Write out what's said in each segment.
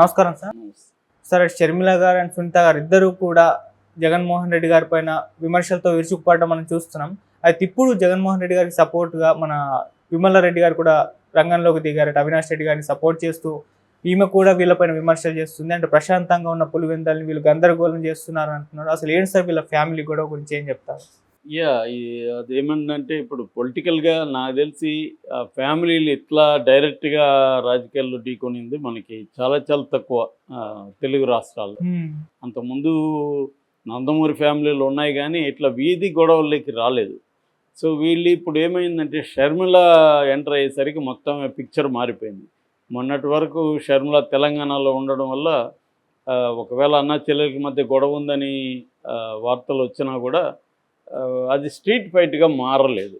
నమస్కారం sir. Sir Sharmila గారు and Sunitha గారు ఇద్దరు కూడా జగన్మోహన్ రెడ్డి గారి పైన విమర్శలతో విరుచుకుపడడం మనం చూస్తున్నాం. అయితే ఇప్పుడు జగన్మోహన్ రెడ్డి గారికి సపోర్ట్గా మన విమల రెడ్డి గారు కూడా రంగంలోకి దిగారట. అవినాష్ రెడ్డి గారిని సపోర్ట్ చేస్తూ ఈమె కూడా వీళ్ళపైన విమర్శలు చేస్తుంది. అంటే ప్రశాంతంగా ఉన్న పులివెందల్ని వీళ్ళు గందరగోళం చేస్తున్నారు అంటున్నారు. అసలు ఏంటి సార్ వీళ్ళ ఫ్యామిలీ గొడవ గురించి ఏం చెప్తారు? యా అదేమంటే ఇప్పుడు పొలిటికల్గా నాకు తెలిసి ఆ ఫ్యామిలీలు ఇట్లా డైరెక్ట్గా రాజకీయాల్లో ఢీకొనింది మనకి చాలా చాలా తక్కువ తెలుగు రాష్ట్రాల్లో. అంతకుముందు నందమూరి ఫ్యామిలీలు ఉన్నాయి కానీ ఇట్లా వీధి గొడవలకి రాలేదు. సో వీళ్ళు ఇప్పుడు ఏమైందంటే షర్మిల ఎంటర్ అయ్యేసరికి మొత్తం పిక్చర్ మారిపోయింది. మొన్నటి వరకు షర్మిల తెలంగాణలో ఉండడం వల్ల ఒకవేళ అన్న చెల్లెలకి మధ్య గొడవ ఉందని వార్తలు వచ్చినా కూడా అది స్ట్రీట్ ఫైట్గా మారలేదు.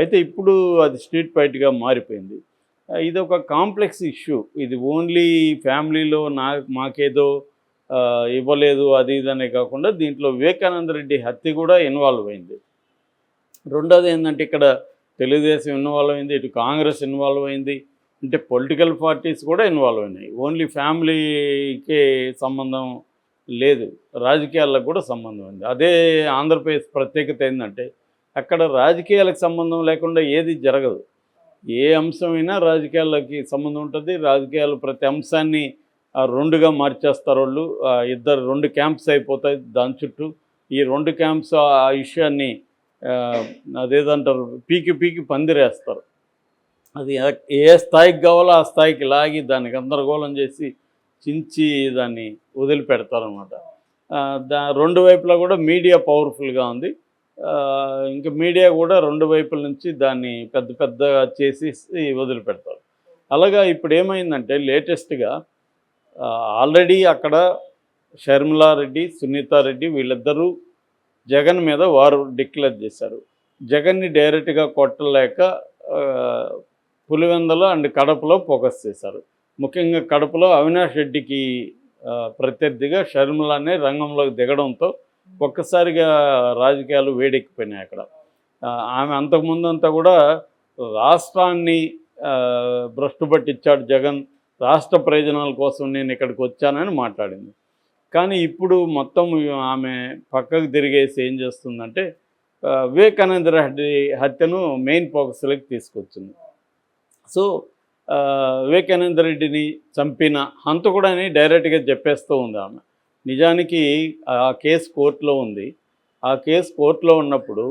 అయితే ఇప్పుడు అది స్ట్రీట్ ఫైట్గా మారిపోయింది. ఇది ఒక కాంప్లెక్స్ ఇష్యూ. ఇది ఓన్లీ ఫ్యామిలీలో నా మాకేదో ఇవ్వలేదు అది ఇది అనే కాకుండా దీంట్లో వివేకానంద రెడ్డి హత్య కూడా ఇన్వాల్వ్ అయింది. రెండోది ఏంటంటే ఇక్కడ తెలుగుదేశం ఇన్వాల్వ్ అయింది ఇటు కాంగ్రెస్ ఇన్వాల్వ్ అయింది. అంటే పొలిటికల్ పార్టీస్ కూడా ఇన్వాల్వ్ అయినాయి. ఓన్లీ ఫ్యామిలీకే సంబంధం లేదు. రాజకీయాలకు కూడా సంబంధం ఉంది. అదే ఆంధ్రప్రదేశ్ ప్రత్యేకత ఏంటంటే అక్కడ రాజకీయాలకు సంబంధం లేకుండా ఏది జరగదు. ఏ అంశమైనా రాజకీయాలకి సంబంధం ఉంటుంది. రాజకీయాలు ప్రతి అంశాన్ని రెండుగా మార్చేస్తారు వాళ్ళు. ఇద్దరు రెండు క్యాంప్స్ అయిపోతాయి దాని చుట్టూ. ఈ రెండు క్యాంప్స్ ఆ విషయాన్ని అదేదంటారు పీకి పీకి పందిరేస్తారు. అది ఏ స్థాయికి కావాలో ఆ స్థాయికి లాగి దాన్ని గందరగోళం చేసి చించి దాన్ని వదిలిపెడతారనమాట దా రెండు వైపులా కూడా మీడియా పవర్ఫుల్గా ఉంది. ఇంకా మీడియా కూడా రెండు వైపుల నుంచి దాన్ని పెద్ద పెద్దగా చేసి వదిలిపెడతారు. అలాగా ఇప్పుడు ఏమైందంటే లేటెస్ట్గా ఆల్రెడీ అక్కడ షర్మిలారెడ్డి సునీతారెడ్డి వీళ్ళిద్దరూ జగన్ మీద వారు డిక్లేర్ చేశారు. జగన్ని డైరెక్ట్గా కొట్టలేక పులివెందల అండ్ కడపలో ఫోకస్ చేశారు. ముఖ్యంగా కడపలో అవినాష్ రెడ్డికి ప్రత్యర్థిగా షర్మిలానే రంగంలోకి దిగడంతో ఒక్కసారిగా రాజకీయాలు వేడెక్కిపోయినాయి అక్కడ. ఆమె అంతకుముందు అంతా కూడా రాష్ట్రాన్ని ఆ, భ్రష్టు పట్టించాడు జగన్ రాష్ట్ర ప్రయోజనాల కోసం నేను ఇక్కడికి వచ్చానని మాట్లాడింది. కానీ ఇప్పుడు మొత్తం ఆమె పక్కకు తిరిగేసి ఏం చేస్తుందంటే వివేకానంద రెడ్డి హత్యను మెయిన్ ఫోకస్లోకి తీసుకొచ్చింది. సో వివేకానంద రెడ్డిని చంపిన హంతకుడని డైరెక్ట్గా చెప్పేస్తూ ఉంది ఆమె. నిజానికి ఆ కేసు కోర్టులో ఉంది. ఆ కేసు కోర్టులో ఉన్నప్పుడు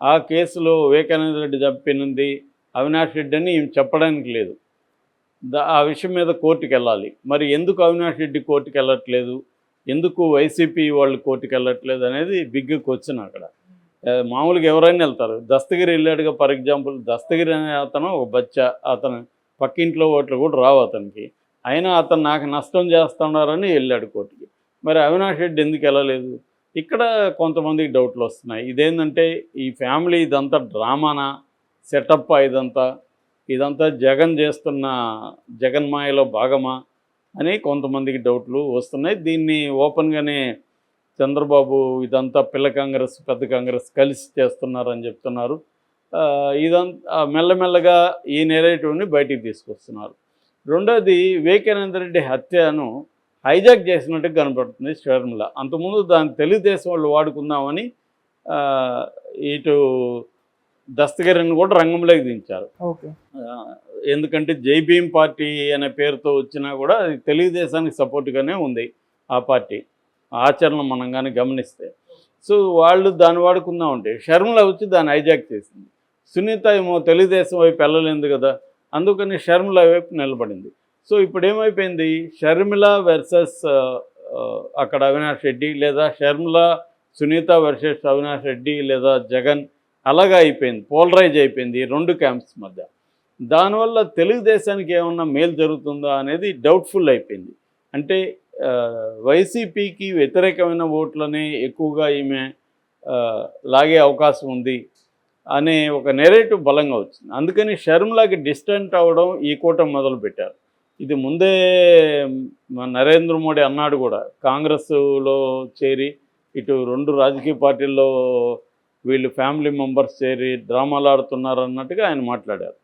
ఆ కేసులో వివేకానంద రెడ్డి చంపినది అవినాష్ రెడ్డి అని చెప్పడానికి లేదు. ఆ విషయం మీద కోర్టుకి వెళ్ళాలి. మరి ఎందుకు అవినాష్ రెడ్డి కోర్టుకి వెళ్ళట్లేదు? ఎందుకు వైసీపీ వాళ్ళు కోర్టుకి వెళ్ళట్లేదు అనేది బిగ్ క్వశ్చన్ అక్కడ. మామూలుగా ఎవరైనా వెళ్తారు. దస్తగిరి వెళ్ళాడుగా ఫర్ ఎగ్జాంపుల్ దస్తగిరి అనే అతను ఒక బచ్చ అతను పక్కింట్లో ఓట్లు కూడా రావు అతనికి. అయినా అతను నాకు నష్టం చేస్తున్నారని వెళ్ళాడు కోర్టుకి. మరి అవినాష్ రెడ్డి ఎందుకు వెళ్ళలేదు? ఇక్కడ కొంతమందికి డౌట్లు వస్తున్నాయి. ఇదేంటంటే ఈ ఫ్యామిలీ ఇదంతా డ్రామానా? సెటప్ ఇదంతా? ఇదంతా జగన్ చేస్తున్న జగన్ మాయలో భాగమా? అని కొంతమందికి డౌట్లు వస్తున్నాయి. దీన్ని ఓపెన్గానే చంద్రబాబు ఇదంతా పిల్ల కాంగ్రెస్ పెద్ద కాంగ్రెస్ కలిసి చేస్తున్నారని చెప్తున్నారు. ఇదంతా మెల్లమెల్లగా ఈ నెరేటివ్ని బయటికి తీసుకొస్తున్నారు. రెండోది వివేకానంద రెడ్డి హత్యను హైజాక్ చేసినట్టు కనపడుతుంది షర్మిల. అంతకుముందు దాన్ని తెలుగుదేశం వాళ్ళు వాడుకుందామని ఇటు దస్తగిరిని కూడా రంగంలోకి దించారు. ఎందుకంటే జై భీమ్ పార్టీ అనే పేరుతో వచ్చినా కూడా అది తెలుగుదేశానికి సపోర్ట్గానే ఉంది ఆ పార్టీ. ఆచరణ మనం కానీ గమనిస్తే. సో వాళ్ళు దాన్ని వాడుకుందాం అంటే షర్మిల వచ్చి దాన్ని హైజాక్ చేసింది. సునీత ఏమో తెలుగుదేశం వైపు వెళ్ళలేదు కదా అందుకని షర్మిల వైపు నిలబడింది. సో ఇప్పుడు ఏమైపోయింది షర్మిల వర్సెస్ అక్కడ అవినాష్ రెడ్డి లేదా షర్మిల సునీత వర్సెస్ అవినాష్ రెడ్డి లేదా జగన్ అలాగా అయిపోయింది పోలరైజ్ అయిపోయింది ఈ రెండు క్యాంప్స్ మధ్య. దానివల్ల తెలుగుదేశానికి ఏమన్నా మేలు జరుగుతుందా అనేది డౌట్ఫుల్ అయిపోయింది. అంటే వైసీపీకి వ్యతిరేకమైన ఓట్లనే ఎక్కువగా ఈమె లాగే అవకాశం ఉంది అనే ఒక నెరేటివ్ బలంగా వచ్చింది. అందుకని షర్మిలాకి డిస్టెంట్ అవ్వడం ఈ కూటమి మొదలుపెట్టారు. ఇది ముందే నరేంద్ర మోడీ అన్నాడు కూడా కాంగ్రెస్లో చేరి ఇటు రెండు రాజకీయ పార్టీల్లో వీళ్ళు ఫ్యామిలీ మెంబర్స్ చేరి డ్రామాలు ఆడుతున్నారు అన్నట్టుగా ఆయన మాట్లాడారు.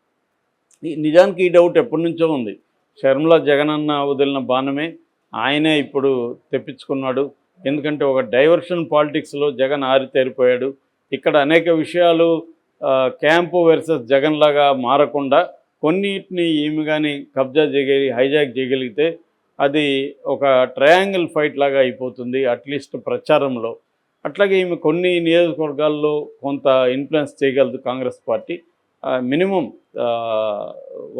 ఈ నిజానికి ఈ డౌట్ ఎప్పటి నుంచో ఉంది. షర్మిల జగనన్న వదిలిన బాణమే ఆయనే ఇప్పుడు తెప్పించుకున్నాడు. ఎందుకంటే ఒక డైవర్షన్ పాలిటిక్స్లో జగన్ ఆరితేరిపోయాడు. ఇక్కడ అనేక విషయాలు క్యాంపు వర్సెస్ జగన్ లాగా మారకుండా కొన్నిటిని ఏమి కానీ కబ్జా చేయగలి హైజాక్ చేయగలిగితే అది ఒక ట్రయాంగిల్ ఫైట్ లాగా అయిపోతుంది అట్లీస్ట్ ప్రచారంలో. అట్లాగే ఈమె కొన్ని నియోజకవర్గాల్లో కొంత ఇన్ఫ్లుయెన్స్ చేయగలదు కాంగ్రెస్ పార్టీ. మినిమం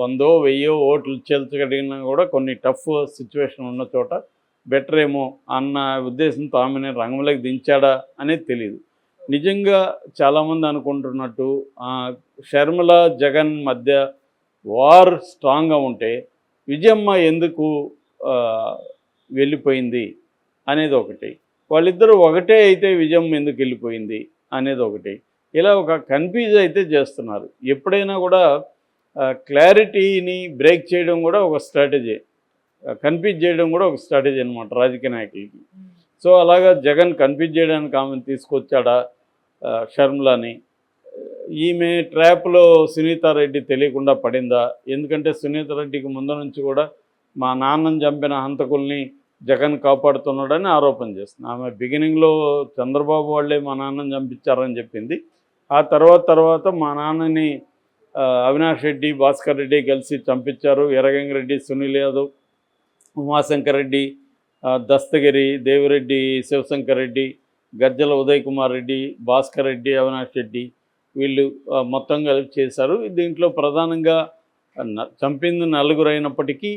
వందో వెయ్యో ఓట్లు చేల్చగలిగినా కూడా కొన్ని టఫ్ సిచ్యువేషన్ ఉన్న చోట బెటర్ ఏమో అన్న ఉద్దేశంతో ఆమెను రంగంలోకి దించాడా అనేది తెలియదు నిజంగా చాలామంది అనుకుంటున్నట్టు షర్మిల జగన్ మధ్య వార్ స్ట్రాంగ్గా ఉంటే విజయమ్మ ఎందుకు వెళ్ళిపోయింది అనేది ఒకటి. వాళ్ళిద్దరూ ఒకటే అయితే విజయమ్మ ఎందుకు వెళ్ళిపోయింది అనేది ఒకటి. ఇలా ఒక కన్ఫ్యూజ్ అయితే చేస్తున్నారు. ఎప్పుడైనా కూడా క్లారిటీని బ్రేక్ చేయడం కూడా ఒక స్ట్రాటజీ కన్ఫ్యూజ్ చేయడం కూడా ఒక స్ట్రాటజీ అనమాట రాజకీయ నాయకులకి. సో అలాగా జగన్ కన్ఫ్యూజ్ చేయడానికి ఆమెను తీసుకొచ్చాడా? షర్మిలని. ఈమె ట్రాప్లో సునీతారెడ్డి తెలియకుండా పడిందా? ఎందుకంటే సునీతారెడ్డికి ముందు నుంచి కూడా మా నాన్నని చంపిన హంతకుల్ని జగన్ కాపాడుతున్నాడని ఆరోపణ చేస్తుంది. ఆమె బిగినింగ్లో చంద్రబాబు వాళ్ళే మా నాన్నని చంపించారని చెప్పింది. ఆ తర్వాత తర్వాత మా నాన్నని అవినాష్ రెడ్డి భాస్కర్ రెడ్డి కలిసి చంపించారు. ఎర్రగంగిరెడ్డి సునీల్ యాదవ్ ఉమాశంకర్ రెడ్డి దస్తగిరి దేవిరెడ్డి శివశంకర్ రెడ్డి గజ్జల ఉదయ్ కుమార్ రెడ్డి భాస్కర్ రెడ్డి అవినాష్ రెడ్డి వీళ్ళు మొత్తం కలిపి చేశారు. దీంట్లో ప్రధానంగా న- చంపింది నలుగురు అయినప్పటికీ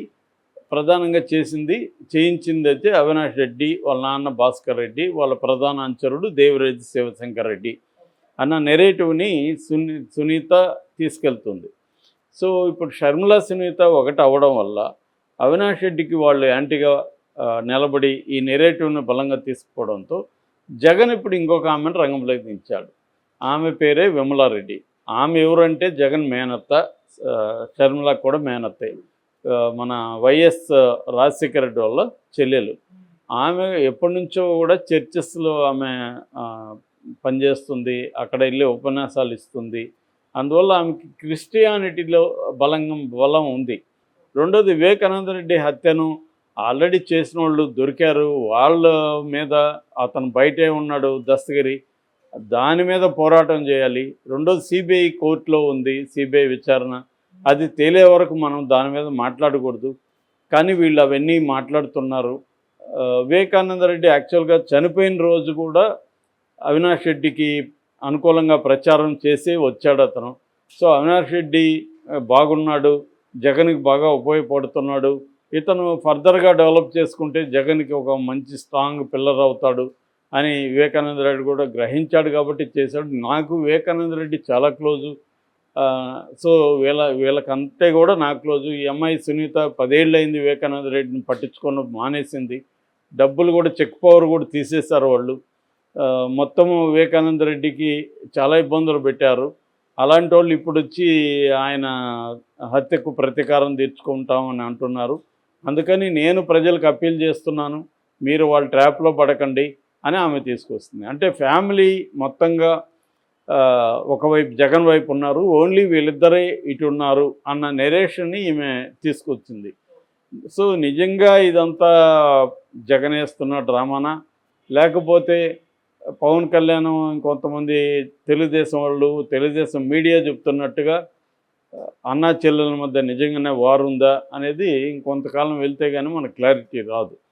ప్రధానంగా చేసింది చేయించింది అయితే అవినాష్ రెడ్డి వాళ్ళ నాన్న భాస్కర్ రెడ్డి వాళ్ళ ప్రధాన అంచరుడు దేవిరెడ్డి శివశంకర్ రెడ్డి అన్న నెరేటివ్ని సునీ సునీత తీసుకెళ్తుంది. సో ఇప్పుడు షర్మిల సునీత ఒకటి అవ్వడం వల్ల అవినాష్ రెడ్డికి వాళ్ళు యాంటీగా నిలబడి ఈ నెరేటివ్ను బలంగా తీసుకోవడంతో జగన్ ఇప్పుడు ఇంకొక ఆమెను రంగంలోకి దించాడు. ఆమె పేరే విమలారెడ్డి. ఆమె ఎవరంటే జగన్ మేనత్త ఆ, షర్మిల కూడా మేనత్తే. మన వైఎస్ రాజశేఖర రెడ్డి వాళ్ళ చెల్లెలు. ఆమె ఎప్పటి నుంచో కూడా చర్చెస్లో ఆమె పనిచేస్తుంది అక్కడ వెళ్ళి ఉపన్యాసాలు ఇస్తుంది. అందువల్ల ఆమెకి క్రిస్టియానిటీలో బలంగా బలం ఉంది. రెండోది వివేకానంద రెడ్డి హత్యను ఆల్రెడీ చేసిన వాళ్ళు దొరికారు. వాళ్ళ మీద అతను బయటే ఉన్నాడు దస్తగిరి. దాని మీద పోరాటం చేయాలి. రెండోది సిబిఐ కోర్టులో ఉంది సిబిఐ విచారణ. అది తేలే వరకు మనం దాని మీద మాట్లాడకూడదు. కానీ వీళ్ళు అవన్నీ మాట్లాడుతున్నారు. వివేకానంద రెడ్డి యాక్చువల్గా చనిపోయిన రోజు కూడా అవినాష్ రెడ్డికి అనుకూలంగా ప్రచారం చేసి వచ్చాడు అతను. సో అవినాష్ రెడ్డి బాగున్నాడు. జగన్కి బాగా ఉపయోగపడుతున్నాడు. ఇతను ఫర్దర్గా డెవలప్ చేసుకుంటే జగన్కి ఒక మంచి స్ట్రాంగ్ పిల్లర్ అవుతాడు అని వివేకానంద రెడ్డి కూడా గ్రహించాడు కాబట్టి చేశాడు. నాకు వివేకానంద రెడ్డి చాలా క్లోజు. సో వీళ్ళ వీళ్ళకంతే కూడా నాకు క్లోజు. ఈ అమ్మాయి సునీత పదేళ్ళైంది వివేకానంద రెడ్డిని పట్టించుకొని మానేసింది. డబ్బులు కూడా చెక్ పవర్ కూడా తీసేశారు వాళ్ళు. మొత్తము వివేకానంద రెడ్డికి చాలా ఇబ్బందులు పెట్టారు. అలాంటి వాళ్ళు ఇప్పుడు వచ్చి ఆయన హత్యకు ప్రతీకారం తీర్చుకుంటామని అంటున్నారు. అందుకని నేను ప్రజలకు అప్పీల్ చేస్తున్నాను మీరు వాళ్ళ ట్రాప్లో పడకండి అని ఆమె తీసుకొస్తుంది. అంటే ఫ్యామిలీ మొత్తంగా ఒకవైపు జగన్ వైపు ఉన్నారు ఓన్లీ వీళ్ళిద్దరే ఇటు ఉన్నారు అన్న నెరేషన్ని ఈమె తీసుకొచ్చింది. సో నిజంగా ఇదంతా జగన్ వేస్తున్న డ్రామానా? లేకపోతే పవన్ కళ్యాణ్ ఇంకొంతమంది తెలుగుదేశం వాళ్ళు తెలుగుదేశం మీడియా చెప్తున్నట్టుగా అన్నా చెల్లెల మధ్య నిజంగానే వారుందా ఉందా అనేది ఇంకొంతకాలం వెళ్తే కానీ మనకు క్లారిటీ రాదు.